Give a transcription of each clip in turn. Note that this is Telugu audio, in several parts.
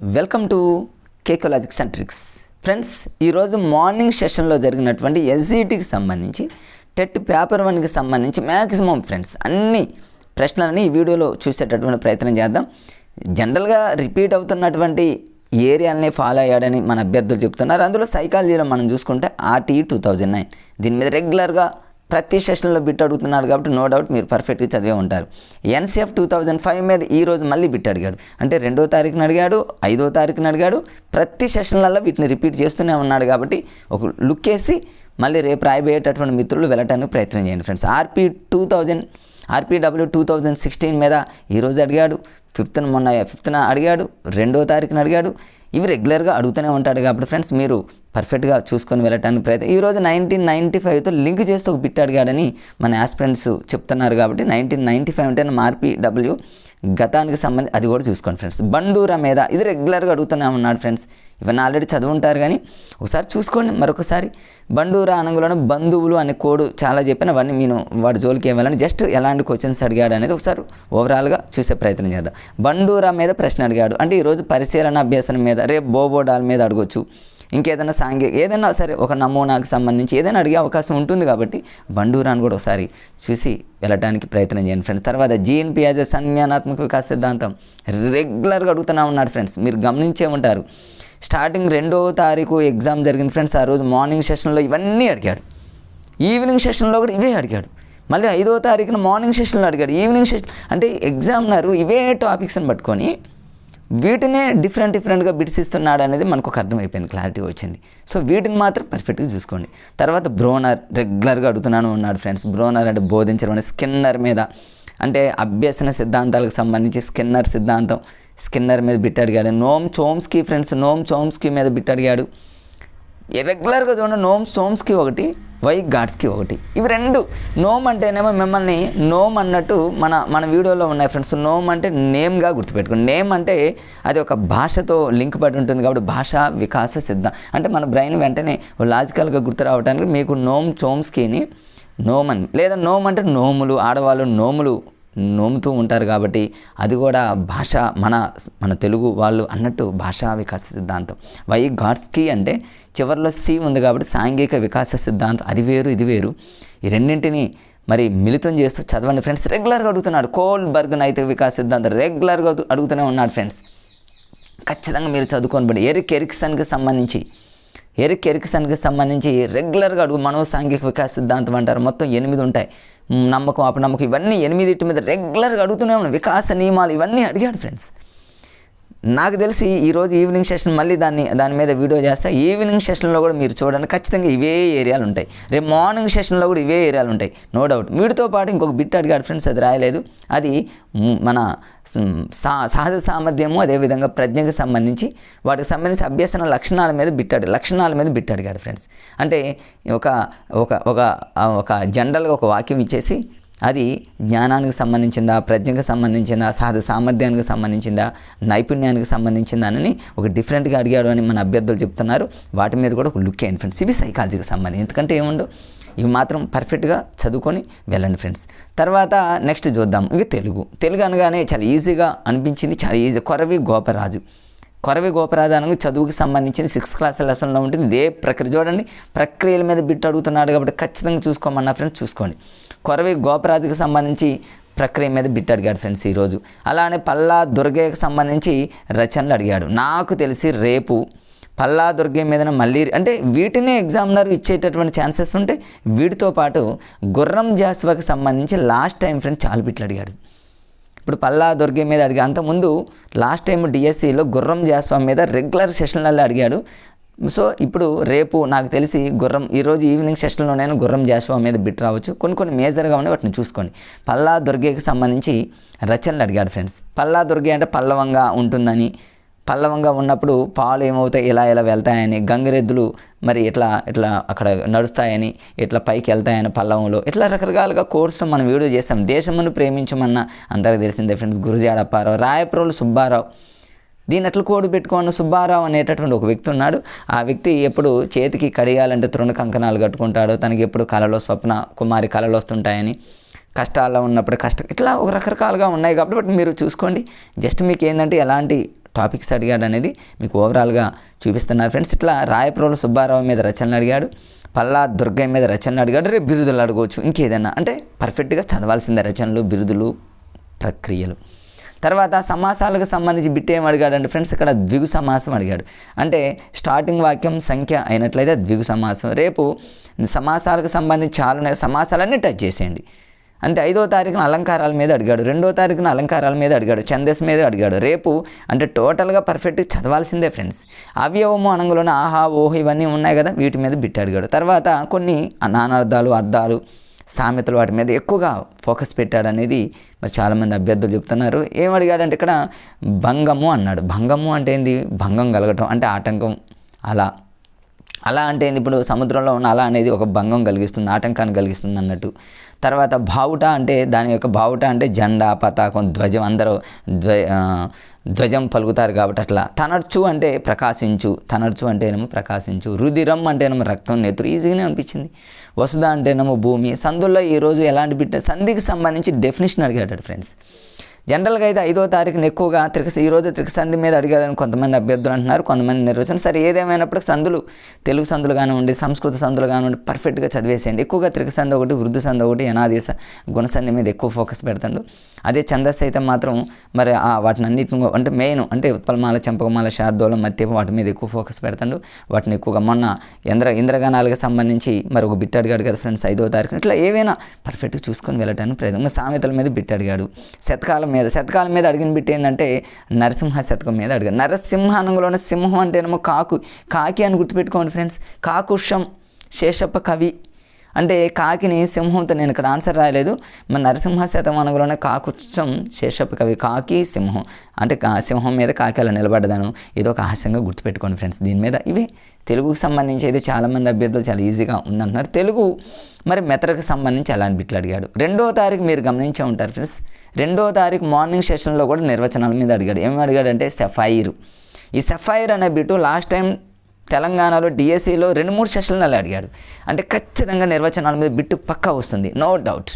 వెల్కమ్ టు కేకోలాజిక్స్ అండ్ ట్రిక్స్ ఫ్రెండ్స్ ఈరోజు మార్నింగ్ సెషన్లో జరిగినటువంటి ఎస్ఈటికి సంబంధించి టెట్ పేపర్ వన్కి సంబంధించి మ్యాక్సిమం ఫ్రెండ్స్ అన్ని ప్రశ్నలని ఈ వీడియోలో చూసేటటువంటి ప్రయత్నం చేద్దాం. జనరల్గా రిపీట్ అవుతున్నటువంటి ఏరియాలని ఫాలో అయ్యాడని మన అభ్యర్థులు చెప్తున్నారు. అందులో సైకాలజీలో మనం చూసుకుంటే ఆర్టీ టూ థౌజండ్ నైన్. దీని మీద రెగ్యులర్గా ప్రతి సెషన్లో బిట్ అడుగుతున్నాడు కాబట్టి నో డౌట్ మీరు పర్ఫెక్ట్గా చదివే ఉంటారు. ఎన్సీఎఫ్ టూ థౌజండ్ ఫైవ్ మీద ఈ రోజు మళ్ళీ బిట్ అడిగాడు. అంటే రెండో తారీఖున అడిగాడు ఐదో తారీఖున అడిగాడు ప్రతి సెషన్లలో వీటిని రిపీట్ చేస్తూనే ఉన్నాడు కాబట్టి ఒక లుక్ వేసి మళ్ళీ రేపు రాయబోయేటటువంటి మిత్రులు వెళ్ళటానికి ప్రయత్నం చేయండి friends RP two thousand RPW two thousand sixteen మీద ఈరోజు అడిగాడు ఫిఫ్త్న మొన్న ఫిఫ్త్న అడిగాడు రెండో తారీఖున అడిగాడు ఇవి రెగ్యులర్గా అడుగుతూనే ఉంటాడు కాబట్టి ఫ్రెండ్స్ మీరు పర్ఫెక్ట్గా చూసుకొని వెళ్ళటానికి ప్రయత్నం. ఈరోజు నైన్టీన్ నైంటీ ఫైవ్తో లింక్ చేస్తూ ఒక బిట్ అడిగాడని మన ఆస్పిరెంట్స్ చెప్తున్నారు కాబట్టి నైన్టీన్ నైంటీ ఫైవ్ అంటే మార్పి డబ్ల్యూ గతానికి సంబంధించి అది కూడా చూసుకోండి ఫ్రెండ్స్. బండూరా మీద ఇది రెగ్యులర్గా అడుగుతూనే ఉన్నాడు ఫ్రెండ్స్. ఇవన్నీ ఆల్రెడీ చదువుంటారు కానీ ఒకసారి చూసుకోండి మరొకసారి. బండూరా అనగులను బంధువులు అనే కోడ్ చాలా చెప్పిన అవన్నీ నేను వాడి జోలికి ఏమని జస్ట్ ఎలాంటి క్వశ్చన్స్ అడిగాడు అనేది ఒకసారి ఓవరాల్గా చూసే ప్రయత్నం చేద్దాం. బండూరా మీద ప్రశ్న అడిగాడు. అంటే ఈరోజు పరిశీలన అభ్యాసం మీద రేపు బోబోడాల మీద అడగొచ్చు. ఇంకేదైనా సాంఘిక ఏదైనా సరే ఒక నమూనాకు సంబంధించి ఏదైనా అడిగే అవకాశం ఉంటుంది కాబట్టి బండూరాన్ని కూడా ఒకసారి చూసి వెళ్ళటానికి ప్రయత్నం చేయండి ఫ్రెండ్స్. తర్వాత జీఎన్ యాజ్ సన్మానాత్మక వికాస సిద్ధాంతం. రెగ్యులర్గా అడుగుతూనే ఉన్నాడు ఫ్రెండ్స్. మీరు గమనించే ఉంటారు. స్టార్టింగ్ రెండో తారీఖు ఎగ్జామ్ జరిగింది ఫ్రెండ్స్. ఆ రోజు మార్నింగ్ సెషన్లో ఇవన్నీ అడిగాడు. ఈవినింగ్ సెషన్లో కూడా ఇవే అడిగాడు. మళ్ళీ ఐదో తారీఖున మార్నింగ్ సెషన్లో అడిగాడు. ఈవినింగ్ సెషన్ అంటే ఎగ్జామినర్ ఇవే టాపిక్స్ని పట్టుకొని వీటినే డిఫరెంట్ డిఫరెంట్గా బిట్స్ ఇస్తున్నాడు అనేది మనకు ఒక అర్థమైపోయింది క్లారిటీ వచ్చింది. సో వీటిని మాత్రం పర్ఫెక్ట్గా చూసుకోండి. తర్వాత బ్రోనర్ రెగ్యులర్గా అడుగుతున్నాను ఉన్నాడు ఫ్రెండ్స్ బ్రోనర్ అంటే బోధించడం స్కిన్నర్ మీద. అంటే అభ్యసన సిద్ధాంతాలకు సంబంధించి స్కిన్నర్ సిద్ధాంతం. స్కిన్నర్ మీద బిట్ అడిగాడు. నోమ్ చోమ్స్కి ఫ్రెండ్స్ నోమ్ చోమ్స్కి మీద బిట్ అడిగాడు. రెగ్యులర్గా చూడండి నోమ్ చోమ్స్కి ఒకటి వై గాడ్స్కి ఒకటి? ఇవి రెండు. నోమ్ అంటేనేమో మిమ్మల్ని నోమ్ అన్నట్టు మన మన వీడియోలో ఉన్నాయి ఫ్రెండ్స్ నోమ్ అంటే నేమ్గా గుర్తుపెట్టుకోండి. నేమ్ అంటే అది ఒక భాషతో లింక్ పడి ఉంటుంది కాబట్టి భాషా వికాస సిద్ధం. అంటే మన బ్రెయిన్ వెంటనే లాజికల్గా గుర్తు రావడానికి మీకు నోమ్ చోమ్స్కీని నోమన్ లేదా నోమ్ అంటే నోములు ఆడవాళ్ళు నోములు నోముతూ ఉంటారు కాబట్టి అది కూడా భాష మన మన తెలుగు వాళ్ళు అన్నట్టు భాషా వికాస సిద్ధాంతం. వై గాడ్స్కి అంటే చివరిలో సి ఉంది కాబట్టి సాంఘిక వికాస సిద్ధాంతం. అది వేరు ఇది వేరు. ఈ రెండింటిని మరి మిళితం చేస్తూ చదవండి ఫ్రెండ్స్. రెగ్యులర్గా అడుగుతున్నాడు. కోల్బర్గ్ నైతిక వికాస సిద్ధాంతం రెగ్యులర్గా అడుగుతూనే ఉన్నాడు ఫ్రెండ్స్. ఖచ్చితంగా మీరు చదువుకోనిబడి ఎరిక్ ఎరిక్సన్కి సంబంధించి ఎరిక్ ఎరిక్సన్కి సంబంధించి రెగ్యులర్గా అడుగు. మనో సాంఘిక వికాస సిద్ధాంతం అంటారు. మొత్తం ఎనిమిది ఉంటాయి. నమ్మకం అపనమ్మకం ఇవన్నీ ఎనిమిదిటి మీద రెగ్యులర్గా అడుగుతూనే ఉన్నాం వికాస నియమాలు ఇవన్నీ అడిగాడు ఫ్రెండ్స్. నాకు తెలిసి ఈరోజు ఈవినింగ్ సెషన్ మళ్ళీ దాన్ని దాని మీద వీడియో చేస్తే ఈవినింగ్ సెషన్లో కూడా మీరు చూడండి ఖచ్చితంగా ఇవే ఏరియాలు ఉంటాయి. రేపు మార్నింగ్ సెషన్లో కూడా ఇవే ఏరియాలు ఉంటాయి నో డౌట్. వీటితో పాటు ఇంకొక బిట్ అడిగాడు ఫ్రెండ్స్ అది రాయలేదు. అది మన సా సహజ సామర్థ్యము అదేవిధంగా ప్రజ్ఞకు సంబంధించి వాటికి సంబంధించి అభ్యసన లక్షణాల మీద బిట్టాడు లక్షణాల మీద బిట్టాడు అడిగాడు ఫ్రెండ్స్. అంటే ఒక ఒక ఒక ఒక జనరల్గా ఒక వాక్యం ఇచ్చేసి అది జ్ఞానానికి సంబంధించిందా ప్రజ్ఞకు సంబంధించిందా సహజ సామర్థ్యానికి సంబంధించిందా నైపుణ్యానికి సంబంధించిందా అని ఒక డిఫరెంట్గా అడిగాడు అని మన అభ్యర్థులు చెప్తున్నారు. వాటి మీద కూడా ఒక లుక్ అయ్యింది ఫ్రెండ్స్ ఇవి సైకాలజీకి సంబంధించి. ఎందుకంటే ఏముండవు ఇవి మాత్రం పర్ఫెక్ట్గా చదువుకొని వెళ్ళండి ఫ్రెండ్స్ తర్వాత నెక్స్ట్ చూద్దాం. ఇవి తెలుగు. తెలుగు అనగానే చాలా ఈజీగా అనిపించింది. చాలా ఈజీ కొరవి గోపరాజు. కొరవి గోపరాజు చదువుకి సంబంధించిన సిక్స్త్ క్లాస్ లెసన్లో ఉంటుంది. ఇదే ప్రక్రియ చూడండి. ప్రక్రియల మీద బిట్ అడుగుతున్నాడు కాబట్టి ఖచ్చితంగా చూసుకోమన్నా ఫ్రెండ్స్ చూసుకోండి. కొరవి గోపరాజుకు సంబంధించి ప్రక్రియ మీద బిట్ అడిగాడు ఫ్రెండ్స్ ఈరోజు. అలానే పల్లా దుర్గయ్యకు సంబంధించి రచనలు అడిగాడు. నాకు తెలిసి రేపు పల్లా దుర్గయ్య మీద మళ్ళీ అంటే వీటినే ఎగ్జామినర్ ఇచ్చేటటువంటి ఛాన్సెస్ ఉంటే వీటితో పాటు గుర్రం జాస్వాకి సంబంధించి లాస్ట్ టైం ఫ్రెండ్స్ చాలా బిట్లు అడిగాడు. ఇప్పుడు పల్లా దుర్గం మీద అడిగా అంతకుముందు లాస్ట్ టైం డిఎస్సిలో గుర్రం జాస్వామి మీద రెగ్యులర్ సెషన్లలో అడిగాడు. సో ఇప్పుడు రేపు నాకు తెలిసి గుర్రం ఈరోజు ఈవినింగ్ సెషన్లో నేను గుర్రం జాస్వామి మీద బిట్ రావచ్చు. కొన్ని కొన్ని మేజర్గా ఉన్నాయి వాటిని చూసుకోండి. పల్లా దుర్గేకి సంబంధించి రచనలు అడిగాడు ఫ్రెండ్స్. పల్లా దుర్గే అంటే పల్లవంగా ఉంటుందని పల్లవంగా ఉన్నప్పుడు పాలు ఏమవుతాయి ఇలా ఇలా వెళ్తాయని గంగిరెద్దులు మరి ఇట్లా ఇట్లా అక్కడ నడుస్తాయని ఇట్లా పైకి వెళ్తాయని పల్లవంలో ఇట్లా రకరకాలుగా కోర్సు మనం వీడియో చేసాం దేశమును ప్రేమించమన్న అందరికీ తెలిసిందే ఫ్రెండ్స్. గురుజాడ అప్పారావు రాయప్రోలు సుబ్బారావు దీని అట్లా కోడి పెట్టుకున్న సుబ్బారావు అనేటటువంటి ఒక వ్యక్తి ఉన్నాడు. ఆ వ్యక్తి ఎప్పుడు చేతికి కడియాలంటే తృణ కంకణాలు కట్టుకుంటాడు. తనకి ఎప్పుడు కళలో స్వప్న కుమారి కళలు వస్తుంటాయని. కష్టాల్లో ఉన్నప్పుడు కష్టం ఇట్లా ఒక రకరకాలుగా ఉన్నాయి కాబట్టి బట్ మీరు చూసుకోండి. జస్ట్ మీకు ఏంటంటే ఎలాంటి టాపిక్స్ అడిగాడు అనేది మీకు ఓవరాల్గా చూపిస్తున్నారు ఫ్రెండ్స్. ఇట్లా రాయప్రోలు సుబ్బారావు మీద రచనలు అడిగాడు. పల్లా దుర్గయ్య మీద రచనలు అడిగాడు. రేపు బిరుదులు అడగవచ్చు. ఇంకేదైనా అంటే పర్ఫెక్ట్గా చదవాల్సిందే రచనలు బిరుదులు ప్రక్రియలు. తర్వాత సమాసాలకు సంబంధించి బిట్ ఏం అడిగాడంటే ఫ్రెండ్స్ ఇక్కడ ద్విగు సమాసం అడిగాడు. అంటే స్టార్టింగ్ వాక్యం సంఖ్య అయినట్లయితే ద్విగు సమాసం. రేపు సమాసాలకు సంబంధించి చాలా ఉన్నాయి. సమాసాలన్నీ టచ్ చేసేయండి. అంటే ఐదో తారీఖున అలంకారాల మీద అడిగాడు. రెండో తారీఖున అలంకారాల మీద అడిగాడు. ఛందస్ మీద అడిగాడు. రేపు అంటే టోటల్గా పర్ఫెక్ట్గా చదవాల్సిందే ఫ్రెండ్స్. అవయవము అనంగులోనే ఆహా ఓహో ఇవన్నీ ఉన్నాయి కదా వీటి మీద బిట్ అడిగాడు. తర్వాత కొన్ని నానార్థాలు అర్థాలు సామెతలు వాటి మీద ఎక్కువగా ఫోకస్ పెట్టాడు అనేది మరి చాలామంది అభ్యర్థులు చెప్తున్నారు. ఏం అడిగాడంటే ఇక్కడ భంగము అన్నాడు. భంగము అంటే ఏంది? భంగం కలగటం అంటే ఆటంకం. అలా. అలా అంటే ఏంది? ఇప్పుడు సముద్రంలో ఉన్న అలా అనేది ఒక భంగం కలిగిస్తుంది ఆటంకాన్ని కలిగిస్తుంది అన్నట్టు. తర్వాత బావుట అంటే దాని యొక్క బావుట అంటే జెండా పతాకం ధ్వజం అందరూ ధ్వ ధ్వజం పలుకుతారు కాబట్టి అట్లా. తనర్చు అంటే ప్రకాశించు తనర్చు అంటేనేమో ప్రకాశించు రుధిరం అంటేనేమో రక్తం నేత్రు. ఈజీగానే అనిపించింది. వసుధ అంటేనేమో భూమి. సందుల్లో ఈరోజు ఎలాంటి బిడ్డ సంధికి సంబంధించి డెఫినేషన్ అడిగాడు ఫ్రెండ్స్ జనరల్గా అయితే ఐదో తారీఖున ఎక్కువగా త్రిక ఈరోజు త్రికసంధి మీద అడిగాడని కొంతమంది అభ్యర్థులు అంటున్నారు కొంతమంది నిర్వచనం సరే ఏదేమైనప్పటికీ సందులు తెలుగు సందులు కానివ్వండి సంస్కృత సందులు కానివ్వండి పర్ఫెక్ట్గా చదివేసేయండి. ఎక్కువగా త్రికసంధి ఒకటి వృద్ధి సంధి ఒకటి అనాదేశ గుణసంధి మీద ఎక్కువ ఫోకస్ పెడతాడు. అదే ఛందస్సు అయితే మాత్రం మరి ఆ వాటిని అన్నిటిని అంటే మెయిన్ అంటే ఉత్పలమాల చెంపకమాల శార్దోళం మత్యపం వాటి మీద ఎక్కువ ఫోకస్ పెడతాడు. వాటిని ఎక్కువగా మొన్న ఇంద్ర ఇంద్రగణాలకు సంబంధించి మరి ఒక బిట్ అడిగాడు కదా ఫ్రెండ్స్ ఐదో తారీఖున. ఇట్లా ఏవైనా పర్ఫెక్ట్గా చూసుకొని వెళ్ళటానికి ప్రయత్నం. సామెతల మీద బిట్ అడిగాడు. శతకాలం మీద శతకాలం మీద అడిగిన బిట్ ఏంటంటే నరసింహ శతకం మీద అడిగాడు నరసింహ అనంగులోనే సింహం అంటేనేమో కాకు కాకి అని గుర్తుపెట్టుకోండి ఫ్రెండ్స్ కాకుషం శేషప్ప కవి. అంటే కాకిని సింహంతో నేను ఇక్కడ ఆన్సర్ రాయలేదు. మన నరసింహ శతమానంలోనే కాకుచ్చం శేషప్ప కవి కాకి సింహం. అంటే కా సింహం మీద కాకి అలా నిలబడ్డదాను. ఇది ఒక హాస్యంగా గుర్తుపెట్టుకోండి ఫ్రెండ్స్ దీని మీద ఇవే. తెలుగుకు సంబంధించి అయితే చాలామంది అభ్యర్థులు చాలా ఈజీగా ఉందంటున్నారు. తెలుగు మరి మెథడ్కి సంబంధించి అలాంటి బిట్లు అడిగాడు. రెండో తారీఖు మీరు గమనించే ఉంటారు ఫ్రెండ్స్ రెండో తారీఖు మార్నింగ్ సెషన్లో కూడా నిర్వచనాల మీద అడిగాడు. ఏమి అడిగాడంటే సెఫైర్. ఈ సెఫైర్ అనే బిట్టు లాస్ట్ టైం తెలంగాణలో డిఎస్సిలో రెండు మూడు సెషన్లు అడిగాడు. అంటే ఖచ్చితంగా నిర్వచనాల మీద బిట్టు పక్కా వస్తుంది. No doubt.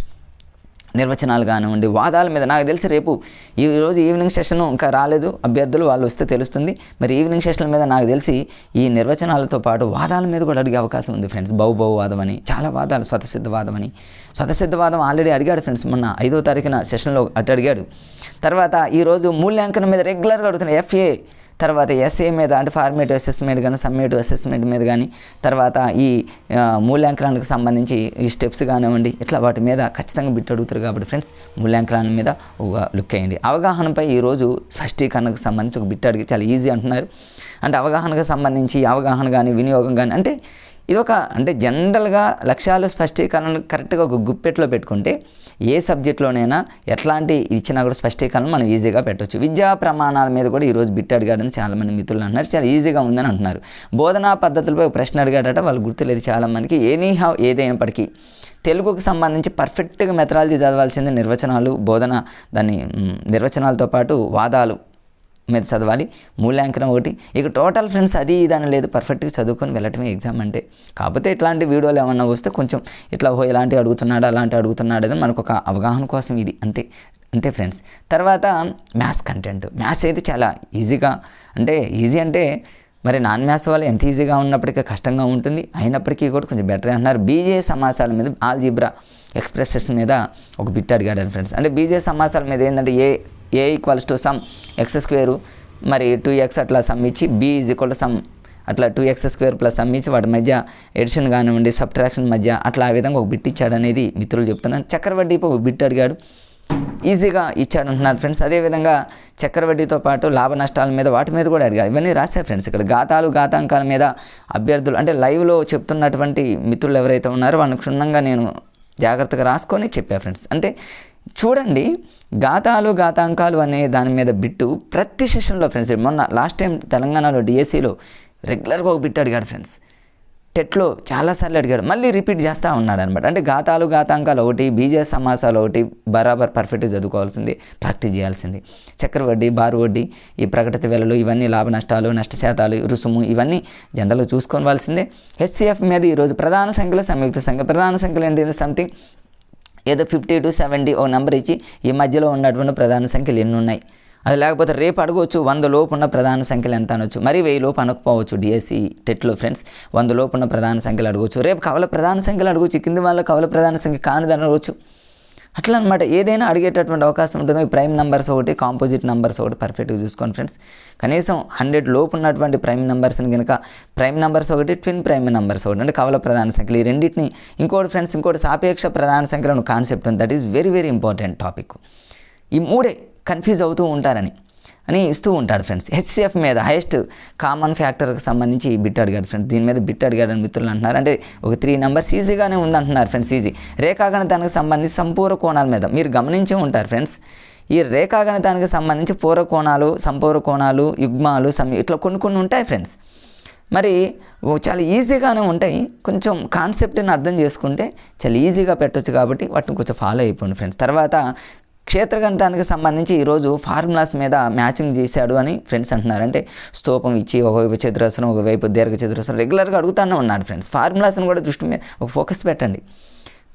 నిర్వచనాలు కానివ్వండి వాదాల మీద నాకు తెలిసి రేపు ఈ రోజు ఈవినింగ్ సెషన్ ఇంకా రాలేదు. అభ్యర్థులు వాళ్ళు వస్తే తెలుస్తుంది. మరి ఈవినింగ్ సెషన్ల మీద నాకు తెలిసి ఈ నిర్వచనాలతో పాటు వాదాల మీద కూడా అడిగే అవకాశం ఉంది ఫ్రెండ్స్. బహు వాదం అని చాలా వాదాలు స్వతసిద్ధవాదం అని స్వతసిద్ధవాదం ఆల్రెడీ అడిగాడు ఫ్రెండ్స్ మొన్న ఐదో తారీఖున సెషన్లో అటు అడిగాడు. తర్వాత ఈరోజు మూల్యాంకనం మీద రెగ్యులర్గా అడుగుతున్న ఎఫ్ఏ తర్వాత ఎస్ఏ మీద అంటే ఫార్మేటివ్ అసెస్మెంట్ కానీ సమ్మేటివ్ అసెస్మెంట్ మీద కానీ తర్వాత ఈ మూల్యాంకనానికి సంబంధించి ఈ స్టెప్స్ కానివ్వండి ఇట్లా వాటి మీద ఖచ్చితంగా బిట్ అడుగుతారు కాబట్టి ఫ్రెండ్స్ మూల్యాంకనం మీద ఒక లుక్ అయ్యండి అవగాహనపై ఈరోజు స్పష్టీకరణకు సంబంధించి ఒక బిట్ అడిగి చాలా ఈజీ అంటున్నారు. అంటే అవగాహనకు సంబంధించి అవగాహన కానీ వినియోగం కానీ అంటే ఇదొక అంటే జనరల్గా లక్ష్యాలు స్పష్టీకరణ కరెక్ట్గా ఒక గుప్పెట్లో పెట్టుకుంటే ఏ సబ్జెక్ట్లోనైనా ఎట్లాంటి ఇచ్చినా కూడా స్పష్టీకరణ మనం ఈజీగా పెట్టవచ్చు విద్యా ప్రమాణాల మీద కూడా ఈరోజు బిట్ అడిగాడని చాలామంది మిత్రులు అంటున్నారు. చాలా ఈజీగా ఉందని అంటున్నారు. బోధనా పద్ధతులపై ప్రశ్న అడిగాడట. వాళ్ళు గుర్తులేదు చాలామందికి. ఎనీ హావ్ ఏదైనప్పటికీ తెలుగుకు సంబంధించి పర్ఫెక్ట్గా మెథడాలజీ చదవాల్సింది నిర్వచనాలు బోధన దాని నిర్వచనాలతో పాటు వాదాలు మీద చదవాలి. మూల్యాంకనం ఒకటి. ఇక టోటల్ ఫ్రెండ్స్ అది ఇదని లేదు. పర్ఫెక్ట్గా చదువుకొని వెళ్ళటమే ఎగ్జామ్ అంటే. కాకపోతే ఇట్లాంటి వీడియోలు ఏమన్నా వస్తే కొంచెం ఇట్లా ఓ ఇలాంటి అడుగుతున్నాడు అలాంటి అడుగుతున్నాడు అని మనకు ఒక అవగాహన కోసం ఇది. అంతే అంతే ఫ్రెండ్స్ తర్వాత మ్యాథ్స్ కంటెంట్ మ్యాథ్స్ అయితే చాలా ఈజీగా అంటే ఈజీ అంటే మరి నాన్ మ్యాథ్స్ వాళ్ళు ఎంత ఈజీగా ఉన్నప్పటికీ కష్టంగా ఉంటుంది. అయినప్పటికీ కూడా కొంచెం బెటర్ అంటున్నారు. బీజే సమాసాల మీద ఆల్జీబ్రా ఎక్స్ప్రెసెస్ మీద ఒక బిట్ అడిగాడు ఫ్రెండ్స్. అంటే బీజే సమాసాల మీద ఏంటంటే A A equals to some x square మరి టూ ఎక్స్ అట్లా సమ్ ఇచ్చి B is equal to some అట్లా two x square plus some ఇచ్చి వాటి మధ్య ఎడిషన్ కానివ్వండి సబ్ట్రాక్షన్ మధ్య అట్లా ఆ విధంగా ఒక బిట్ ఇచ్చాడు అనేది మిత్రులు చెప్తున్నాను చక్రవడ్డీపై ఒక బిట్ అడిగాడు. ఈజీగా ఇచ్చాడు అంటున్నారు ఫ్రెండ్స్. అదేవిధంగా చక్రవడ్డీతో పాటు లాభ నష్టాల మీద వాటి మీద కూడా అడిగారు ఇవన్నీ రాశారు ఫ్రెండ్స్ ఇక్కడ. గాతాలు గాతాంకాల మీద అభ్యర్థులు అంటే లైవ్లో చెప్తున్నటువంటి మిత్రులు ఎవరైతే ఉన్నారో వాళ్ళని క్షుణ్ణంగా నేను జాగ్రత్తగా రాసుకొని చెప్పా ఫ్రెండ్స్ అంటే చూడండి గాతాలు గాతాంకాలు అనే దాని మీద బిట్టు ప్రతి సెషన్లో ఫ్రెండ్స్ మొన్న లాస్ట్ టైం తెలంగాణలో డిఎస్సిలో రెగ్యులర్గా ఒక బిట్ అడిగాడు ఫ్రెండ్స్ టెట్లో చాలాసార్లు అడిగాడు. మళ్ళీ రిపీట్ చేస్తూ ఉన్నాడు అనమాట అంటే గాతాలు గాతాంకాలు ఒకటి బీజే సమాసాలు ఒకటి బరాబర్ పర్ఫెక్ట్గా చదువుకోవాల్సింది ప్రాక్టీస్ చేయాల్సింది. చక్రవడ్డీ బారు వడ్డీ ఈ ప్రకటిత వెలలు ఇవన్నీ లాభ నష్టాలు నష్టశాతాలు రుసుము ఇవన్నీ జనరల్గా చూసుకోవాల్సిందే. హెచ్సిఎఫ్ మీద ఈరోజు ప్రధాన సంఖ్యలో సంయుక్త సంఖ్య ప్రధాన సంఖ్యలు ఏంటి? సంథింగ్ ఏదో ఫిఫ్టీ టు సెవెంటీ ఓ నెంబర్ ఇచ్చి ఈ మధ్యలో ఉన్నటువంటి ప్రధాన సంఖ్యలు ఎన్ని ఉన్నాయి? అది లేకపోతే రేపు అడగవచ్చు వంద లోపు ఉన్న ప్రధాన సంఖ్యలు ఎంత అనొచ్చు? మరి వెయ్యి లోపు అనకపోవచ్చు డిఎస్సి టెట్లో ఫ్రెండ్స్ వంద లోపు ఉన్న ప్రధాన సంఖ్యలు అడగవచ్చు. రేపు కవల ప్రధాన సంఖ్యలు అడగవచ్చు. కింది వాళ్ళ కవల ప్రధాన సంఖ్య కానిది అనవచ్చు. అట్లా అనమాట ఏదైనా అడిగేటటువంటి అవకాశం ఉంటుంది. ప్రైమ్ నెంబర్స్ ఒకటి కాంపోజిట్ నెంబర్స్ ఒకటి పర్ఫెక్ట్గా చూసుకోండి ఫ్రెండ్స్ కనీసం హండ్రెడ్ లోపు ఉన్నటువంటి ప్రైమ్ నెంబర్స్ని కనుక ప్రైమ్ నెంబర్స్ ఒకటి ట్విన్ ప్రైమ్ నెంబర్స్ ఒకటి అంటే కవల ప్రధాన సంఖ్యలు ఈ రెండింటిని ఇంకోటి ఫ్రెండ్స్ ఇంకోటి సాపేక్ష ప్రధాన సంఖ్యలను కాన్సెప్ట్ ఉంది that is very very important topic ఈ మూడే కన్ఫ్యూజ్ అవుతూ ఉంటారని అని ఇస్తూ ఉంటాడు ఫ్రెండ్స్. హెచ్సిఎఫ్ మీద హైయెస్ట్ కామన్ ఫ్యాక్టర్కి సంబంధించి బిట్ అడిగాడు ఫ్రెండ్స్. దీని మీద బిట్ అడిగాడు అని మిత్రులు అంటున్నారు. అంటే ఒక త్రీ నెంబర్స్ ఈజీగానే ఉందంటున్నారు ఫ్రెండ్స్ ఈజీ రేఖాగణితానికి సంబంధించి సంపూర్ణ కోణాల మీద మీరు గమనించే ఉంటారు ఫ్రెండ్స్. ఈ రేఖాగణితానికి సంబంధించి పూర్వ కోణాలు సంపూర్ణ కోణాలు యుగ్మాలు సమి ఇట్లా కొన్ని కొన్ని ఉంటాయి ఫ్రెండ్స్. మరి ఓ చాలా ఈజీగానే ఉంటాయి. కొంచెం కాన్సెప్ట్ని అర్థం చేసుకుంటే చాలా ఈజీగా పెట్టొచ్చు కాబట్టి వాటిని కొంచెం ఫాలో అయిపోండి ఫ్రెండ్స్. తర్వాత క్షేత్రగణితానికి సంబంధించి ఈరోజు ఫార్ములాస్ మీద మ్యాచింగ్ చేశాడు అని ఫ్రెండ్స్ అంటున్నారు. అంటే స్తూపం ఇచ్చి ఒకవైపు చతురస్రం ఒకవైపు దీర్ఘ చతురస్రం రెగ్యులర్గా అడుగుతానే ఉన్నాడు ఫ్రెండ్స్. ఫార్ములాస్ని కూడా దృష్టి మీద ఒక ఫోకస్ పెట్టండి.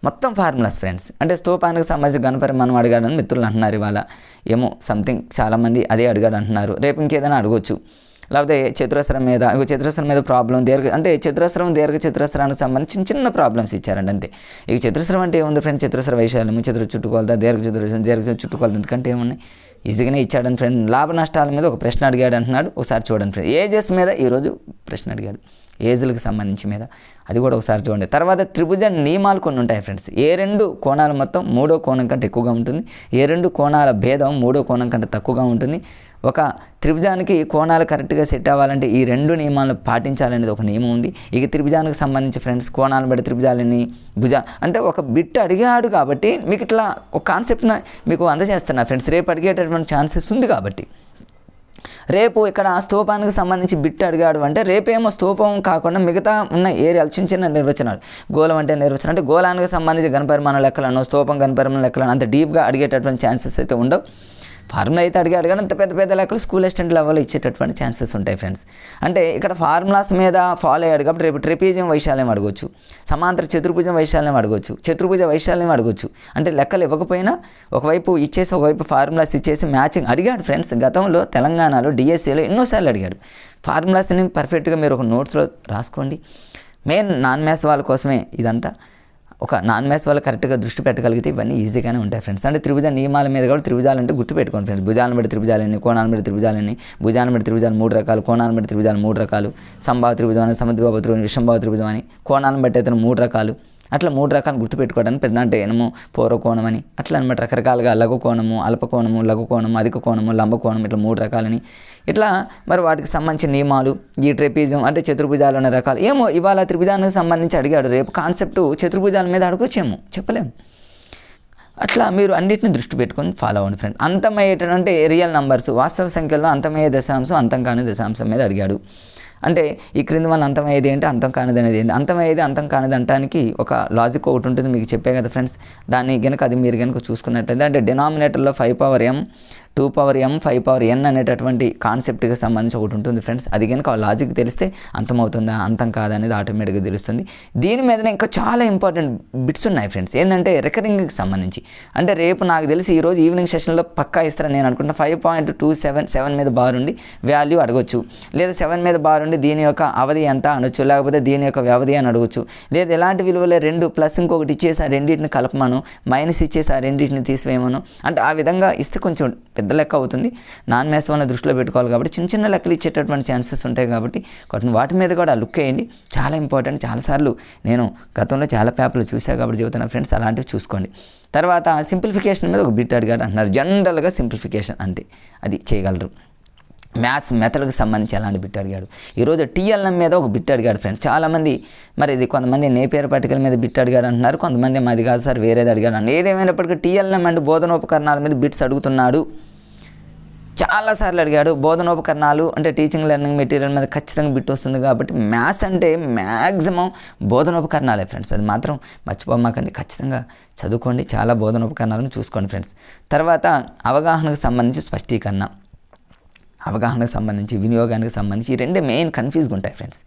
మొత్తం ఫార్ములాస్ ఫ్రెండ్స్. అంటే స్తూపానికి సంబంధించి గణపరిమాణం అడిగాడని మిత్రులు అంటున్నారు ఇవాళ. ఏమో సంథింగ్ చాలామంది అదే అడిగాడు అంటున్నారు రేపు ఇంకేదైనా అడగొచ్చు. లేకపోతే చతురస్రం మీద చతురస్రం మీద ప్రాబ్లం దీర్ఘ అంటే చతురస్రం దీర్ఘ చతురస్రానికి సంబంధించి చిన్న ప్రాబ్లమ్స్ ఇచ్చారండి అంతే. ఇక చతురస్రం అంటే ఏముంది ఫ్రెండ్ చతురస్ర వైశాల్యం చతుర చుట్టుకొలత దీర్ఘ చతురస్రం దీర్ఘ చుట్టుకొలత ఎందుకంటే ఏమున్నాయి? ఈజీగానే ఇచ్చాడని ఫ్రెండ్ లాభ నష్టాల మీద ఒక ప్రశ్న అడిగాడు అంటున్నాడు. ఒకసారి చూడండి ఫ్రెండ్ ఏజెస్ మీద ఈరోజు ప్రశ్న అడిగాడు. ఏజ్లకు సంబంధించి మీద. అది కూడా ఒకసారి చూడండి. తర్వాత త్రిభుజ నియమాలు కొన్ని ఉంటాయి ఫ్రెండ్స్ ఏ రెండు కోణాలు మొత్తం మూడో కోణం కంటే ఎక్కువగా ఉంటుంది. ఏ రెండు కోణాల భేదం మూడో కోణం కంటే తక్కువగా ఉంటుంది. ఒక త్రిభుజానికి కోణాలు కరెక్ట్గా సెట్ అవ్వాలంటే ఈ రెండు నియమాలను పాటించాలనేది ఒక నియమం ఉంది. ఇక త్రిభుజానికి సంబంధించి ఫ్రెండ్స్ కోణాలను బట్టి త్రిభుజాలని భుజ అంటే ఒక బిట్ అడిగాడు కాబట్టి మీకు ఇట్లా ఒక కాన్సెప్ట్ని మీకు అందజేస్తున్నా ఫ్రెండ్స్. రేపు అడిగేటటువంటి ఛాన్సెస్ ఉంది కాబట్టి. రేపు ఇక్కడ ఆ స్తూపానికి సంబంధించి బిట్ అడిగాడు అంటే రేపేమో స్తూపం కాకుండా మిగతా ఉన్న ఏరియాలు చిన్న చిన్న నిర్వచనాలు. గోళం అంటే నిర్వచనం అంటే గోళానికి సంబంధించి గణపరిమాణ లెక్కలను స్తూపం గణపరిమాణ లెక్కలను అంత డీప్గా అడిగేటటువంటి ఛాన్సెస్ అయితే ఉండవు. ఫార్ములా అయితే అడిగాడు కానీ అంత పెద్ద పెద్ద లెక్కలు స్కూల్ అసిస్టెంట్ లెవెల్లో ఇచ్చేటటువంటి ఛాన్సెస్ ఉంటాయి ఫ్రెండ్స్. అంటే ఇక్కడ ఫార్ములాస్ మీద ఫాలో అయ్యాడు కాబట్టి రేపు ట్రిపీజియం వైశాల్యం అడగొచ్చు సమాంతర చతుర్భుజం వైశాల్యం అడగొచ్చు చతుర్భుజ వైశాల్యం అడగొచ్చు. అంటే లెక్కలు ఇవ్వకపోయినా ఒకవైపు ఇచ్చేసి ఒకవైపు ఫార్ములాస్ ఇచ్చేసి మ్యాచింగ్ అడిగాడు ఫ్రెండ్స్. గతంలో తెలంగాణలో డిఎస్సిలో ఎన్నోసార్లు అడిగాడు ఫార్ములాస్ని పర్ఫెక్ట్గా మీరు ఒక నోట్స్లో రాసుకోండి. మెయిన్ నాన్ మ్యాథ్స్ వాళ్ళ కోసమే ఇదంతా. ఒక నాన్ మ్యాథ్స్ వాళ్ళు కరెక్ట్గా దృష్టి పెట్టగలిగితే ఇవన్నీ ఈజీగానే ఉంటాయి ఫ్రెండ్స్. అంటే త్రిభుజ నియమాల మీద కూడా త్రిభుజాలు అంటే గుర్తుపెట్టుకోండి ఫ్రెండ్స్. భుజాలను బట్టి త్రిభుజాలని కోణాలను బట్టి త్రిభుజాలని భుజాలను బట్టి త్రిభుజాలు మూడు రకాలు కోణాలను బట్టి త్రిభుజాలు మూడు రకాలు సంభావ త్రిభుజం అని సముద్రబాబు త్రిభుజం విషంభావ త్రిభుజం అని కోణాలను బట్టి అతను మూడు రకాలు. అట్లా మూడు రకాలు గుర్తుపెట్టుకోవడానికి పెద్ద అంటే ఏమో పూర్వకోణం అని అట్లా అనమాట రకరకాలుగా లఘు కోణము అల్ప కోణము లఘు కోణము అధిక కోణము లంబ కోణం ఇట్లా మూడు రకాలని ఇట్లా మరి వాటికి సంబంధించిన నియమాలు ఈ ట్రెపిజం అంటే చతుర్భుజాలు అనే రకాలు. ఏమో ఇవాళ త్రిభుజానికి సంబంధించి అడిగాడు రేపు కాన్సెప్ట్ చతుర్భుజాల మీద అడగొచ్చేమో. చెప్పలేము అట్లా మీరు అన్నిటిని దృష్టి పెట్టుకొని ఫాలో అవ్వండి ఫ్రెండ్. అంతమయ్యేటంటే రియల్ నంబర్స్ వాస్తవ సంఖ్యలో అంతమయ్యే దశాంశం అంతం కాని దశాంశం మీద అడిగాడు. అంటే ఈ క్రింది వల్ల అంతమయ్యేది ఏంటి అంతం కానిది అనేది ఏంటి? అంతమయ్యేది అంతం కానిది అంటానికి ఒక లాజిక్ ఒకటి ఉంటుంది మీకు చెప్పే కదా ఫ్రెండ్స్. దాన్ని కనుక అది మీరు కనుక చూసుకున్నట్టయితే అంటే డినామినేటర్లో five power M two power M five power N అనేటటువంటి కాన్సెప్ట్కి సంబంధించి ఒకటి ఉంటుంది ఫ్రెండ్స్. అది కనుక లాజిక్ తెలిస్తే అంతమవుతుందా అంతం కాదా అనేది ఆటోమేటిక్గా తెలుస్తుంది. దీని మీదనే ఇంకా చాలా ఇంపార్టెంట్ బిట్స్ ఉన్నాయి ఫ్రెండ్స్. ఏంటంటే రికరింగ్కి సంబంధించి. అంటే రేపు నాకు తెలిసి ఈరోజు ఈవినింగ్ సెషన్లో పక్కా ఇస్తారని నేను అనుకుంటున్నా. Five point two seven seven మీద బార్ ఉండి వాల్యూ అడగొచ్చు. లేదా సెవెన్ మీద బార్ ఉండి దీని యొక్క అవధి ఎంత అనొచ్చు లేకపోతే దీని యొక్క వ్యవధి అని అడగొచ్చు. లేదా ఎలాంటి విలువలే రెండు ప్లస్ ఇంకొకటి ఇచ్చేసి ఆ రెండింటిని కలపమను మైనస్ ఇచ్చేసి ఆ రెండింటిని తీసివేయమను. అంటే ఆ విధంగా ఇస్తే కొంచెం పెద్ద పెద్ద లెక్క అవుతుంది. నాన్ మ్యాథ్స్ వల్ల దృష్టిలో పెట్టుకోవాలి కాబట్టి చిన్న చిన్న లెక్కలు ఇచ్చేటటువంటి ఛాన్సెస్ ఉంటాయి కాబట్టి కొన్ని వాటి మీద కూడా లుక్ వేయండి చాలా ఇంపార్టెంట్ చాలాసార్లు నేను గతంలో చాలా పేపర్లు చూశాను కాబట్టి చెబుతున్నా ఫ్రెండ్స్ అలాంటివి చూసుకోండి. తర్వాత సింప్లిఫికేషన్ మీద ఒక బిట్ అడిగాడు అంటున్నారు. జనరల్గా సింప్లిఫికేషన్ అంతే. అది చేయగలరు. మ్యాథ్స్ మెథడ్కి సంబంధించి అలాంటి బిట్ అడిగాడు. ఈరోజు టీఎల్ఎం మీద ఒక బిట్ అడిగాడు ఫ్రెండ్స్ చాలామంది మరి ఇది కొంతమంది నేపేరు పట్టికల మీద బిట్ అడిగాడు అంటున్నారు. కొంతమంది మాది కాదు సార్ వేరేది అడిగాడు అన్నారు ఏదేమైనప్పటికీ టీఎల్ఎం అంటే బోధనోపకరణాల మీద బిట్స్ అడుగుతున్నాడు. చాలాసార్లు అడిగాడు బోధనోపకరణాలు అంటే టీచింగ్ లెర్నింగ్ మెటీరియల్ మీద ఖచ్చితంగా బిట్ వస్తుంది కాబట్టి మ్యాథ్స్ అంటే మ్యాక్సిమం బోధనోపకరణాలే ఫ్రెండ్స్ అది మాత్రం మర్చిపోమాకండి. ఖచ్చితంగా చదువుకోండి చాలా బోధనోపకరణాలను చూసుకోండి ఫ్రెండ్స్ తర్వాత అవగాహనకు సంబంధించి స్పష్టీకరణ. అవగాహనకు సంబంధించి వినియోగానికి సంబంధించి ఈ రెండే మెయిన్ కన్ఫ్యూజ్గా ఉంటాయి ఫ్రెండ్స్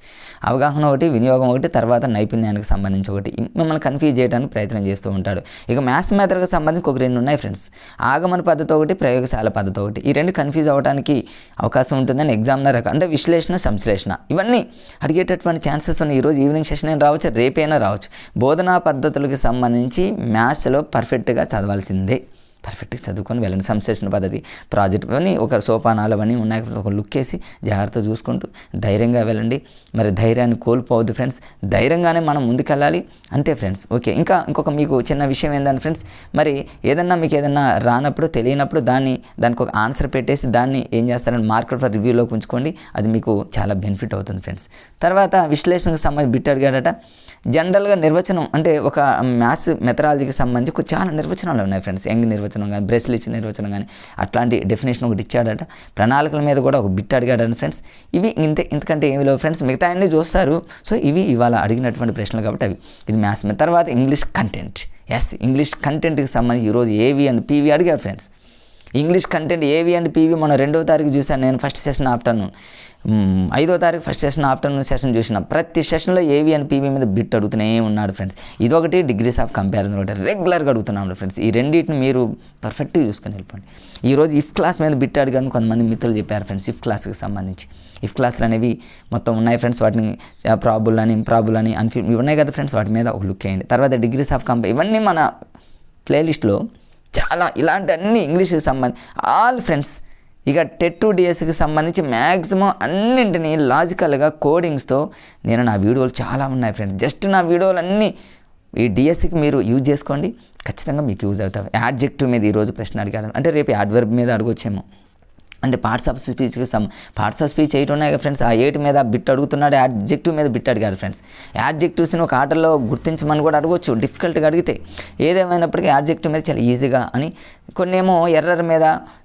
అవగాహన ఒకటి వినియోగం ఒకటి తర్వాత నైపుణ్యానికి సంబంధించి ఒకటి. మిమ్మల్ని కన్ఫ్యూజ్ చేయడానికి ప్రయత్నం చేస్తూ ఉంటాడు. ఇక మ్యాథ్స్ మెథడ్కి సంబంధించి ఒక రెండు ఉన్నాయి ఫ్రెండ్స్ ఆగమన పద్ధతి ఒకటి ప్రయోగశాల పద్ధతి ఒకటి. ఈ రెండు కన్ఫ్యూజ్ అవ్వడానికి అవకాశం ఉంటుందని ఎగ్జామ్నర్ అంటే విశ్లేషణ సంశ్లేషణ. ఇవన్నీ అడిగేటటువంటి ఛాన్సెస్ ఉన్నాయి. ఈరోజు ఈవినింగ్ సెషన్ అయినా రావచ్చు? రేపైనా రావచ్చు. బోధనా పద్ధతులకు సంబంధించి మ్యాథ్స్లో పర్ఫెక్ట్గా చదవాల్సిందే. పర్ఫెక్ట్గా చదువుకొని వెళ్ళండి. సంశ్లేషణ పద్ధతి ప్రాజెక్ట్ అని ఒక సోపానాలు అవన్నీ ఉన్నాయి. ఒక లుక్ వేసి జాగ్రత్త చూసుకుంటూ ధైర్యంగా వెళ్ళండి. మరి ధైర్యాన్ని కోల్పోవద్దు ఫ్రెండ్స్ ధైర్యంగానే మనం ముందుకెళ్ళాలి అంతే ఫ్రెండ్స్ ఓకే ఇంకా ఇంకొక మీకు చిన్న విషయం ఏంటంటే ఫ్రెండ్స్ మరి ఏదన్నా మీకు ఏదన్నా రానప్పుడు తెలియనప్పుడు దాన్ని దానికి ఒక ఆన్సర్ పెట్టేసి దాన్ని ఏం చేస్తారని మార్కెట్ ఫర్ రివ్యూలోకి ఉంచుకోండి. అది మీకు చాలా బెనిఫిట్ అవుతుంది ఫ్రెండ్స్ తర్వాత విశ్లేషణకు సంబంధించి బిట్ అడిగాడట. జనరల్గా నిర్వచనం అంటే ఒక మ్యాథ్స్ మెథడాలజీకి సంబంధించి చాలా నిర్వచనాలు ఉన్నాయి ఫ్రెండ్స్. యంగ్ నిర్వచనం కానీ బ్రెస్లు ఇచ్చిన నిర్వచనం కానీ అట్లాంటి డెఫినేషన్ ఒకటి ఇచ్చాడట. ప్రణాళికల మీద కూడా ఒక బిట్ అడిగాడని ఫ్రెండ్స్. ఇవి ఇంతే ఇంతకంటే ఏమి లేవు ఫ్రెండ్స్. మిగతా అన్నీ చూస్తారు. సో ఇవి ఇవాళ అడిగినటువంటి ప్రశ్నలు కాబట్టి అవి. ఇది మ్యాథ్స్ మీద. తర్వాత ఇంగ్లీష్ కంటెంట్. ఎస్ ఇంగ్లీష్ కంటెంట్కి సంబంధించి ఈరోజు ఏవి అండ్ పీవీ అడిగాడు friends. English content AV and PV మనం రెండో తారీఖు చూశాను నేను ఫస్ట్ సెషన్ ఆఫ్టర్నూన్. ఐదో తారీఖు ఫస్ట్ సెషన్ ఆఫ్టర్నూన్ సెషన్ చూసిన ప్రతి సెషన్లో ఏవి అండ్ పీవీ మీద బిట్ అడుగుతూనే ఉన్నాడు ఫ్రెండ్స్ ఇదొకటి డిగ్రీస్ ఆఫ్ కంపారిజన్ ఒకటి రెగ్యులర్గా అడుగుతున్నాము ఫ్రెండ్స్ ఈ రెండింటిని మీరు పర్ఫెక్ట్గా చూసుకొని వెళ్ళిపోండి. ఈరోజు ఇఫ్ క్లాస్ మీద బిట్ అడిగాను కొంతమంది మిత్రులు చెప్పారు ఫ్రెండ్స్ ఇఫ్ క్లాస్కి సంబంధించి. ఇఫ్ క్లాసులు అనేవి మొత్తం ఉన్నాయి ఫ్రెండ్స్ వాటిని ప్రాబుల్ అని ఇంప్రాబుల్ అని అన్ఫి ఉన్నాయి కదా ఫ్రెండ్స్ వాటి మీద ఒక లుక్ వేయండి. తర్వాత డిగ్రీస్ ఆఫ్ కంప ఇవన్నీ మన ప్లేలిస్ట్లో చాలా ఇలాంటి అన్ని ఇంగ్లీష్కి సంబంధించి ఆల్ ఫ్రెండ్స్ ఇక టెట్ టు డిఎస్కి సంబంధించి మ్యాక్సిమం అన్నింటినీ లాజికల్గా కోడింగ్స్తో నేను నా వీడియోలు చాలా ఉన్నాయి ఫ్రెండ్స్. జస్ట్ నా వీడియోలు అన్నీ ఈ డిఎస్సికి మీరు యూజ్ చేసుకోండి. ఖచ్చితంగా మీకు యూజ్ అవుతాయి. యాడ్జెక్టివ్ మీద ఈరోజు ప్రశ్న అడిగాడు అంటే రేపు యాడ్వర్బ్ మీద అడగొచ్చేమో. అంటే parts of స్పీచ్కి some parts of speech eight ఉన్నాయి కదా ఫ్రెండ్స్. ఆ ఎయిట్ మీద బిట్ అడుగుతున్నాడు యాడ్జెక్టివ్ మీద బిట్ అడిగాడు ఫ్రెండ్స్. యాడ్జెక్టివ్స్ని ఒక ఆటలో గుర్తించమని కూడా అడగొచ్చు. డిఫికల్ట్గా అడిగితే ఏదేమైనప్పటికీ యాడ్జెక్టివ్ మీద చాలా ఈజీగా అని కొన్నేమో ఎర్రర్ మీద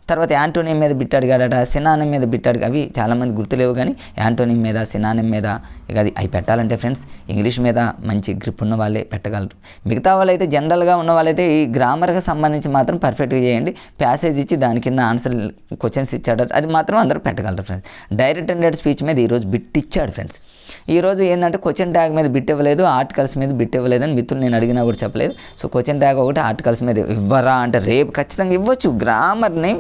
తర్వాత యాంటోనియం మీద బిట్ అడిగాడట సినానం మీద బిట్ అవి చాలామంది గుర్తులేవు కానీ యాంటోనియం మీద సినానం మీద ఇక అది అవి పెట్టాలంటే ఫ్రెండ్స్ ఇంగ్లీష్ మీద మంచి గ్రిప్ ఉన్న వాళ్ళే పెట్టగలరు. మిగతా వాళ్ళైతే జనరల్గా ఉన్న వాళ్ళైతే ఈ గ్రామర్కి సంబంధించి మాత్రం పర్ఫెక్ట్గా చేయండి. ప్యాసేజ్ ఇచ్చి దాని కింద ఆన్సర్ క్వశ్చన్స్ ఇచ్చాడు అది మాత్రం అందరూ పెట్టగలరు ఫ్రెండ్స్ డైరెక్ట్ అండ్ స్పీచ్ మీద ఈరోజు బిట్ ఇచ్చాడు ఫ్రెండ్స్ ఈరోజు ఏంటంటే క్వశ్చన్ ట్యాగ్ మీద బిట్ ఇవ్వలేదు ఆర్టికల్స్ మీద బిట్ ఇవ్వలేదు అని మిత్రులు నేను అడిగినా కూడా చెప్పలేదు. సో క్వశ్చన్ ట్యాగ్ ఒకటి ఆర్టికల్స్ మీద ఇవ్వరా అంటే రేపు ఖచ్చితంగా ఇవ్వచ్చు. గ్రామర్ని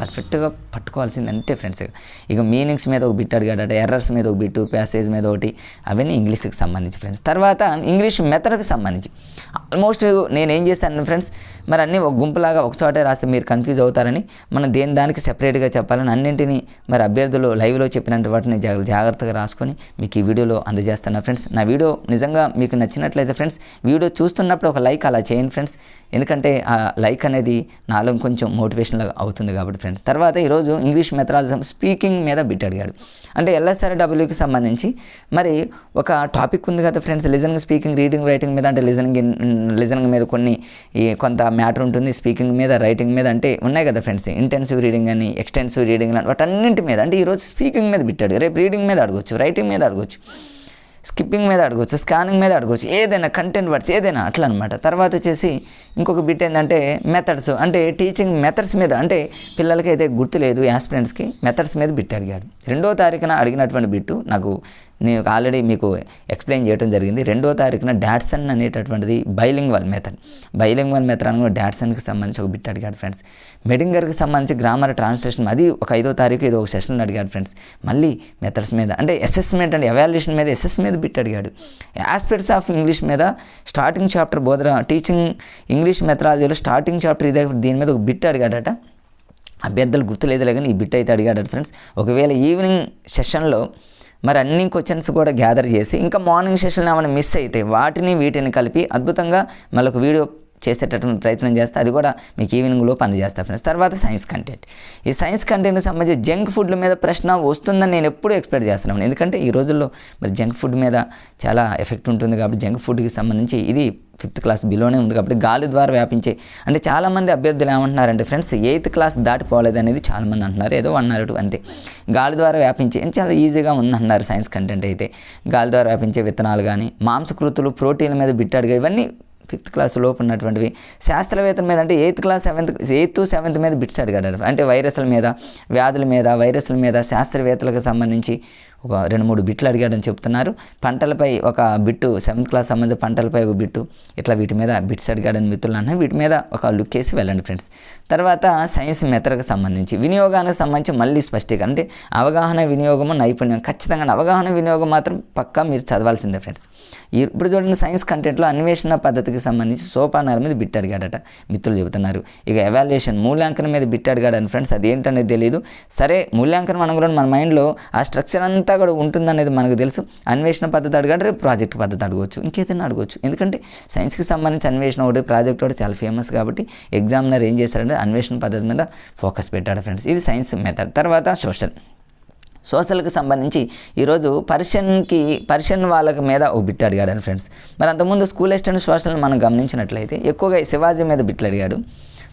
పర్ఫెక్ట్గా పట్టుకోవాల్సింది అంతే ఫ్రెండ్స్ ఇక మీనింగ్స్ మీద ఒక బిట్ అడిగాడట ఎర్రర్స్ మీద ఒక బిట్టు ప్యాసేజ్ మీద ఒకటి అవన్నీ ఇంగ్లీష్కి సంబంధించి ఫ్రెండ్స్ తర్వాత ఇంగ్లీష్ మెథడ్కి సంబంధించి. ఆల్మోస్ట్ నేను ఏం చేశాను ఫ్రెండ్స్ మరి అన్నీ ఒక గుంపులాగా ఒక చోటే రాస్తే మీరు కన్ఫ్యూజ్ అవుతారని మనం దేని దానికి సెపరేట్గా చెప్పాలని అన్నింటినీ మరి అభ్యర్థులు లైవ్లో చెప్పినట్టు వాటిని జాగ్ర- జాగ్రత్తగా రాసుకొని మీకు ఈ వీడియోలో అందజేస్తాను ఫ్రెండ్స్ నా వీడియో నిజంగా మీకు నచ్చినట్లయితే ఫ్రెండ్స్ వీడియో చూస్తున్నప్పుడు ఒక లైక్ అలా చేయండి ఫ్రెండ్స్ ఎందుకంటే ఆ లైక్ అనేది నాలో కొంచెం మోటివేషన్ అవుతుంది కాబట్టి ఫ్రెండ్స్ తర్వాత ఈరోజు ఇంగ్లీష్ మెథడాలజీ స్పీకింగ్ మీద బిట్ అడిగాడు. అంటే ఎల్ఎస్ఆర్ డబ్ల్యూకి సంబంధించి మరి ఒక టాపిక్ ఉంది కదా friends listening speaking reading writing మీద అంటే లిజనింగ్ లిజనింగ్ మీద కొన్ని ఈ కొంత మ్యాటర్ ఉంటుంది. స్పీకింగ్ మీద రైటింగ్ మీద అంటే ఉన్నాయి కదా ఫ్రెండ్స్. ఇంటెన్సివ్ రీడింగ్ అని ఎక్స్టెన్సివ్ రీడింగ్ అని వాటన్నింటి మీద. అంటే ఈరోజు స్పీకింగ్ మీద బిట్టాడు రేపు రీడింగ్ మీద అడగొచ్చు రైటింగ్ మీద అడగొచ్చు స్కిప్పింగ్ మీద అడగొచ్చు స్కానింగ్ మీద అడగొచ్చు ఏదైనా కంటెంట్ వర్డ్స్ ఏదైనా అట్లా అనమాట తర్వాత వచ్చేసి ఇంకొక బిట్ ఏంటంటే మెథడ్స్ అంటే టీచింగ్ మెథడ్స్ మీద. అంటే పిల్లలకి అయితే గుర్తులేదు యాస్పిరెంట్స్కి మెథడ్స్ మీద బిట్ అడిగాడు రెండో తారీఖున అడిగినటువంటి బిట్టు నాకు నేను ఆల్రెడీ మీకు ఎక్స్ప్లెయిన్ చేయడం జరిగింది. రెండో తారీఖున డాట్సన్ అనేటటువంటిది బైలింగ్వల్ మెథడ్ బైలింగ్వల్ మెథడ్ అని కూడా డాట్సన్కి సంబంధించి ఒక బిట్ అడిగాడు ఫ్రెండ్స్ మెడింగర్కి సంబంధించి గ్రామర్ ట్రాన్స్లేషన్ అది ఒక ఐదో తారీఖు ఏదో ఒక సెషన్ అడిగాడు ఫ్రెండ్స్ మళ్ళీ మెథడ్స్ మీద అంటే అసెస్మెంట్ అండ్ ఎవాల్యుయేషన్ మీద ఎస్ఎస్ మీద బిట్ అడిగాడు. ఆస్పెక్ట్స్ ఆఫ్ ఇంగ్లీష్ మీద స్టార్టింగ్ చాప్టర్ బోధన టీచింగ్ ఇంగ్లీష్ మెథడాలజీలో స్టార్టింగ్ చాప్టర్ ఇదే దీని మీద ఒక బిట్ అడిగాడట. అభ్యర్థులు గుర్తులేదులే కానీ ఈ బిట్ అయితే అడిగాడు ఫ్రెండ్స్ ఒకవేళ ఈవినింగ్ సెషన్లో మరి అన్ని క్వశ్చన్స్ కూడా గ్యాదర్ చేసి ఇంకా మార్నింగ్ సెషన్లో ఏమైనా మిస్ అయితే వాటిని వీటిని కలిపి అద్భుతంగా మళ్ళీ ఒక వీడియో చేసేటటువంటి ప్రయత్నం చేస్తే అది కూడా మీకు ఈవినింగ్లో అందజేస్తా ఫ్రెండ్స్ తర్వాత సైన్స్ కంటెంట్ ఈ సైన్స్ కంటెంట్కి సంబంధించి జంక్ ఫుడ్ల మీద ప్రశ్న వస్తుందని నేను ఎప్పుడూ ఎక్స్పెక్ట్ చేస్తున్నాను. ఎందుకంటే ఈ రోజుల్లో మరి జంక్ ఫుడ్ మీద చాలా ఎఫెక్ట్ ఉంటుంది కాబట్టి జంక్ ఫుడ్కి సంబంధించి ఇది ఫిఫ్త్ క్లాస్ బిలోనే ఉంది కాబట్టి గాలి ద్వారా వ్యాపించే అంటే చాలామంది అభ్యర్థులు ఏమంటున్నారంటే ఫ్రెండ్స్ ఎయిత్ క్లాస్ దాటిపోలేదు అనేది చాలామంది అంటున్నారు ఏదో అన్నారు అంతే. గాలి ద్వారా వ్యాపించే చాలా ఈజీగా ఉందంటున్నారు సైన్స్ కంటెంట్ అయితే. గాలి ద్వారా వ్యాపించే విత్తనాలు కానీ మాంసకృతులు ప్రోటీన్ల మీద బిట్టాడుగా ఇవన్నీ ఫిఫ్త్ క్లాస్ లోపు ఉన్నటువంటివి. శాస్త్రవేత్తల మీద అంటే eighth class seventh eighth seventh మీద బిట్స్ అడిగాడు. అంటే వైరస్ల మీద వ్యాధుల మీద వైరస్ల మీద శాస్త్రవేత్తలకు సంబంధించి ఒక రెండు మూడు బిట్లు అడిగాడని చెప్తున్నారు. పంటలపై ఒక బిట్టు సెవెంత్ క్లాస్ సంబంధించిన పంటలపై ఒక బిట్టు ఇట్లా వీటి మీద బిట్స్ అడిగాడని మిత్రులు అన్న వీటి మీద ఒక లుక్ వేసి వెళ్ళండి ఫ్రెండ్స్. తర్వాత సైన్స్ మెథడ్కి సంబంధించి వినియోగానికి సంబంధించి మళ్ళీ స్పష్టీకరణ. అంటే అవగాహన వినియోగము నైపుణ్యం ఖచ్చితంగా అవగాహన వినియోగం మాత్రం పక్కా మీరు చదవాల్సిందే ఫ్రెండ్స్. ఈ- ఇప్పుడు చూడండి సైన్స్ కంటెంట్లో అన్వేషణ పద్ధతికి సంబంధించి సోపానాల మీద బిట్ అడిగాడట మిత్రులు చెబుతున్నారు. ఇక ఎవాల్యుయేషన్ మూల్యాంకనం మీద బిట్ అడిగాడని ఫ్రెండ్స్ అది ఏంటనేది తెలియదు సరే మూల్యాంకనం అనగా మన మైండ్లో ఆ స్ట్రక్చర్ అంతా కూడా ఉంటుందనేది మనకు తెలుసు. అన్వేషణ పద్ధతి అడగాడు రేపు ప్రాజెక్ట్ పద్ధతి అడగవచ్చు. ఇంకేదైనా అడగవచ్చు. ఎందుకంటే సైన్స్కి సంబంధించి అన్వేషణ ఒకటి ప్రాజెక్ట్ ఒకటి చాలా ఫేమస్ కాబట్టి ఎగ్జామినర్ ఏం చేశారంటే అన్వేషణ పద్ధతి మీద ఫోకస్ పెట్టాడు ఫ్రెండ్స్. ఇది సైన్స్ మెథడ్. తర్వాత సోషల్. సోషల్కి సంబంధించి ఈరోజు పర్షియన్కి పర్షియన్ వాళ్ళకి మీద ఒక బిట్ అడిగాడు ఫ్రెండ్స్. మరి అంతకుముందు స్కూల్ అసిస్టెంట్ సోషల్ మనం గమనించినట్లయితే ఎక్కువగా శివాజీ మీద బిట్లు అడిగాడు.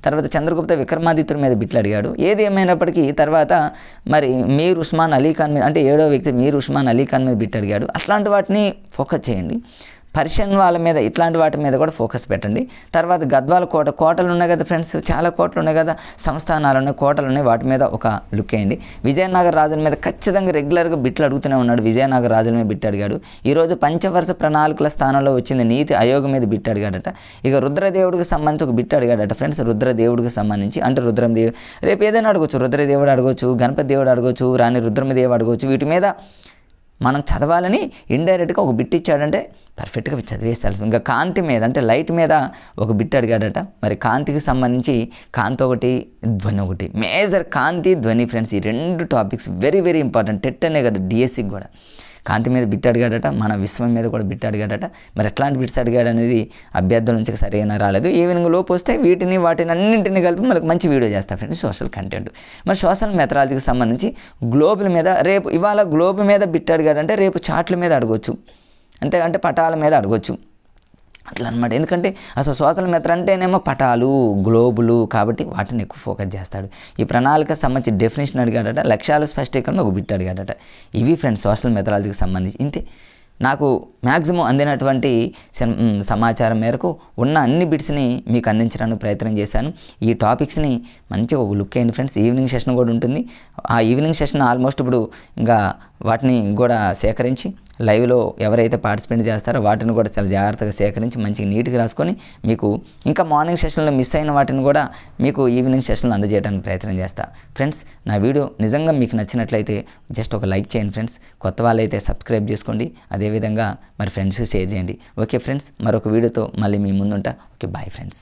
తర్వాత చంద్రగుప్త విక్రమాదిత్యుడి మీద బిట్లు అడిగాడు. ఏది ఏమైనప్పటికీ తర్వాత మరి మీర్ ఉస్మాన్ అలీ ఖాన్ మీద అంటే ఏడో వ్యక్తి మీర్ ఉస్మాన్ అలీ ఖాన్ మీద బిట్ అడిగాడు. అట్లాంటి వాటిని ఫోకస్ చేయండి. పర్షియన్ వాళ్ళ మీద ఇట్లాంటి వాటి మీద కూడా ఫోకస్ పెట్టండి. తర్వాత గద్వాల కోట కోటలు ఉన్నాయి కదా ఫ్రెండ్స్ చాలా కోటలు ఉన్నాయి కదా సంస్థానాలు ఉన్నాయి కోటలు ఉన్నాయి వాటి మీద ఒక లుక్ వేయండి. విజయనగర రాజుల మీద ఖచ్చితంగా రెగ్యులర్గా బిట్లు అడుగుతూనే ఉన్నాడు విజయనగర రాజుల మీద బిట్ అడిగాడు. ఈరోజు పంచవర్ష ప్రణాళికల స్థానంలో వచ్చింది నీతి ఆయోగ మీద బిట్ అడిగాడట. ఇక రుద్రదేవుడికి సంబంధించి ఒక బిట్ అడిగాడట ఫ్రెండ్స్ రుద్రదేవుడికి సంబంధించి. అంటే రుద్రదేవి రేపు ఏదైనా అడగవచ్చు రుద్రదేవుడు అడగవచ్చు గణపతి దేవుడు అడగవచ్చు రాణి రుద్రమదేవి అడగవచ్చు వీటి మీద మనం చదవాలని ఇండైరెక్ట్గా ఒక బిట్ ఇచ్చాడంటే పర్ఫెక్ట్గా చదివేస్తారు ఇంకా కాంతి మీద అంటే లైట్ మీద ఒక బిట్ అడిగాడట. మరి కాంతికి సంబంధించి కాంతి ఒకటి ధ్వని ఒకటి. మేజర్ కాంతి ధ్వని ఫ్రెండ్స్ ఈ రెండు topics very very important. TET అనే కదా డిఎస్సికి కూడా. కాంతి మీద బిట్ అడిగాడట మన విశ్వం మీద కూడా బిట్ అడిగాడట. మరి ఎట్లాంటి బిట్స్ అడిగాడు అనేది అభ్యర్థుల నుంచి సరైన రాలేదు. ఈవినింగ్ లోపు వస్తే వీటిని వాటిని అన్నింటిని కలిపి మనకు మంచి వీడియో చేస్తా ఫ్రెండ్స్ సోషల్ కంటెంట్ మరి సోషల్ మెథడాలజీకి సంబంధించి గ్లోబుల మీద రేపు ఇవాళ గ్లోబ్ మీద బిట్ అడిగాడంటే రేపు చాట్ల మీద అడగవచ్చు అంతే అంటే పటాల మీద అడగవచ్చు అట్లా అనమాట ఎందుకంటే అసలు సోషల్ మెథడ్ అంటేనేమో పటాలు గ్లోబులు కాబట్టి వాటిని ఎక్కువ ఫోకస్ చేస్తాడు. ఈ ప్రణాళిక సంబంధించి డెఫినేషన్ అడిగాడట లక్ష్యాలు స్పష్టీకరణ ఒక బిట్ అడిగాడట. ఇవి ఫ్రెండ్స్ సోషల్ మెథడాలజీకి సంబంధించి. ఇంతే. నాకు మ్యాక్సిమం అందినటువంటి సమాచారం మేరకు ఉన్న అన్ని బిట్స్ని మీకు అందించడానికి ప్రయత్నం చేశాను. ఈ టాపిక్స్ని మంచిగా ఒక లుక్ అయింది ఫ్రెండ్స్. ఈవినింగ్ సెషన్ కూడా ఉంటుంది. ఆ ఈవినింగ్ సెషన్ ఆల్మోస్ట్ ఇప్పుడు ఇంకా వాటిని కూడా సేకరించి లైవ్లో ఎవరైతే పార్టిసిపేట్ చేస్తారో వాటిని కూడా చాలా జాగ్రత్తగా సేకరించి మంచిగా నీట్గా రాసుకొని మీకు ఇంకా మార్నింగ్ సెషన్లో మిస్ అయిన వాటిని కూడా మీకు ఈవినింగ్ సెషన్లో అందజేయడానికి ప్రయత్నం చేస్తా. ఫ్రెండ్స్ నా వీడియో నిజంగా మీకు నచ్చినట్లయితే జస్ట్ ఒక లైక్ చేయండి ఫ్రెండ్స్. కొత్త వాళ్ళైతే సబ్స్క్రైబ్ చేసుకోండి. అదేవిధంగా మరి ఫ్రెండ్స్కి షేర్ చేయండి. ఓకే ఫ్రెండ్స్ మరొక వీడియోతో మళ్ళీ మీ ముందుంటా. Okay bye friends.